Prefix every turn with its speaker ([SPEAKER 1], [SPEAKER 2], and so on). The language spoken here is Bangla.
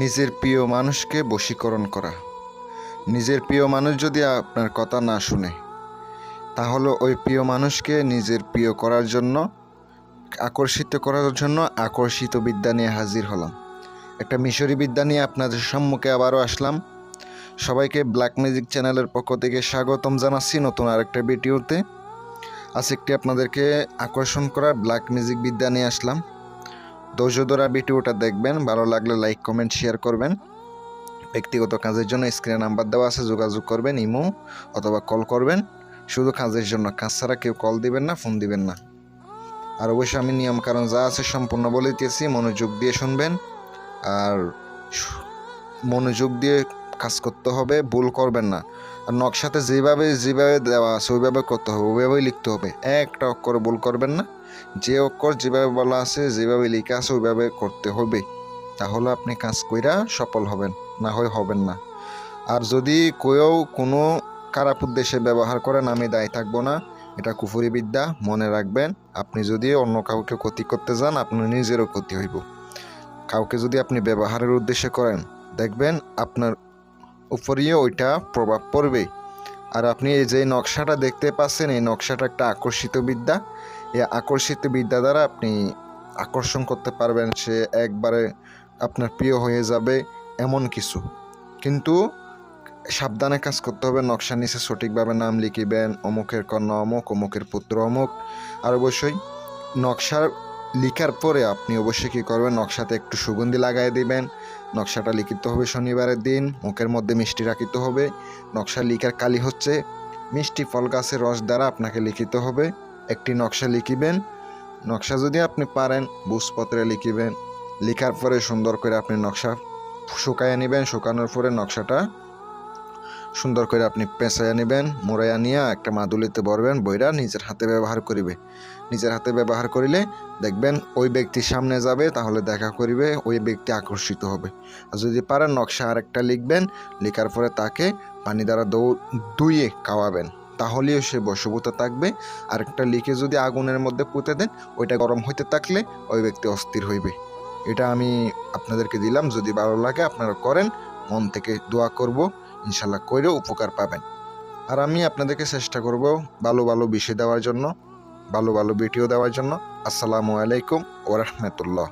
[SPEAKER 1] নিজের প্রিয় মানুষকে বশীকরণ করা। নিজের প্রিয় মানুষ যদি আপনার কথা না শুনে, তাহলে ওই প্রিয় মানুষকে নিজের প্রিয় করার জন্য, আকর্ষিত করার জন্য আকর্ষিত বিদ্যা নিয়ে হাজির হলাম। একটা মিশরি বিদ্যা নিয়ে আপনাদের সম্মুখে আবারও আসলাম। সবাইকে ব্ল্যাক মিউজিক চ্যানেলের পক্ষ থেকে স্বাগতম জানাচ্ছি নতুন আরেকটা ভিডিওতে। আজ একটি আপনাদেরকে আকর্ষণ করার ব্ল্যাক মিউজিক বিদ্যা নিয়ে আসলাম। ধৈর্য ধরা ভিডিওটা দেখবেন, ভালো লাগলে লাইক কমেন্ট শেয়ার করবেন। ব্যক্তিগত কাজের জন্য স্ক্রিনে নাম্বার দেওয়া আছে, যোগাযোগ করবেন, ইমো অথবা কল করবেন। শুধু কাজের জন্য, কাজ ছাড়া কেউ কল দিবেন না ফোন দিবেন না। আর অবশ্যই আমি নিয়ম কারণ যা আছে সম্পূর্ণ বলে দিয়েছি, মনোযোগ দিয়ে শুনবেন। আর মনোযোগ দিয়ে কাজ করতে হবে, ভুল করবেন না। আর নকশাতে যেভাবে যেভাবে দেওয়া আছে, ওইভাবে করতে হবে, ওইভাবেই লিখতে হবে। একটা অক্ষর ভুল করবেন না, যে অক্ষর যেভাবে বলা আছে, যেভাবে লেখা আছে, ওইভাবে করতে হবে। তাহলে আপনি কাজ কইরা সফল হবেন, না হয় হবেন না। আর যদি কেউ কোনো খারাপ উদ্দেশ্যে ব্যবহার করেন, আমি দায়ী থাকব না, এটা কুফুরি বিদ্যা, মনে রাখবেন। আপনি যদি অন্য কাউকে ক্ষতি করতে যান, আপনার নিজেরও ক্ষতি হইব। কাউকে যদি আপনি ব্যবহারের উদ্দেশ্যে করেন, দেখবেন আপনার উপরেও ওইটা প্রভাব পড়বে। আর আপনি এই যে নকশাটা দেখতে পাচ্ছেন, এই নকশাটা একটা আকর্ষিত বিদ্যা। এই আকর্ষিত বিদ্যা দ্বারা আপনি আকর্ষণ করতে পারবেন, সে একবারে আপনার প্রিয় হয়ে যাবে এমন কিছু। কিন্তু সাবধানে কাজ করতে হবে নকশা নিচে সঠিকভাবে নাম লিখিবেন, অমুকের কন্যা অমুক, অমুকের পুত্র অমুক। আর অবশ্যই নকশার লিখার পরে আপনি অবশ্যই কী করবেন? নকশাতে একটু সুগন্ধি লাগাই দিবেন। নকশাটা লিখিত হবে শনিবারের দিন, মুখের মধ্যে মিষ্টি রাখিতে হবে। নকশা লিখার কালি হচ্ছে মিষ্টি ফল গাছের রস দ্বারা আপনাকে লিখিত হবে। একটি নকশা লিখিবেন। নকশা যদি আপনি পারেন, বুঝপত্রে লিখিবেন। লিখার পরে সুন্দর করে আপনি নকশা শুকাইয়া নেবেন। শুকানোর পরে নকশাটা সুন্দর করে আপনি পেঁচাইয়া নেবেন, মোড়াইয়া নিয়ে একটা মাদুলিতে ভরবেন, বইরা নিজের হাতে ব্যবহার করিবে। নিজের হাতে ব্যবহার করিলে দেখবেন ওই ব্যক্তির সামনে যাবে, তাহলে দেখা করিবে ওই ব্যক্তি আকর্ষিত হবে। আর যদি পারেন নকশা আরেকটা লিখবেন, লেখার পরে তাকে পানি দ্বারা দৌ ধুয়ে খাওয়াবেন। তাহলেও সে বশভূত থাকবে। আরেকটা লিখে যদি আগুনের মধ্যে পুঁতে দেন, ওইটা গরম হইতে থাকলে ওই ব্যক্তি অস্থির হইবে। এটা আমি আপনাদেরকে দিলাম। যদি ভালো লাগে আপনারা করেন, মন থেকে দোয়া করব। ইনশাল্লাহ করেও উপকার পাবেন। আর আমি আপনাদেরকে চেষ্টা করব ভালো ভালো বিষয় দেওয়ার জন্য, ভালো ভালো ভিডিও দেওয়ার জন্য। আসসালামু আলাইকুম ওরহমতুল্লাহ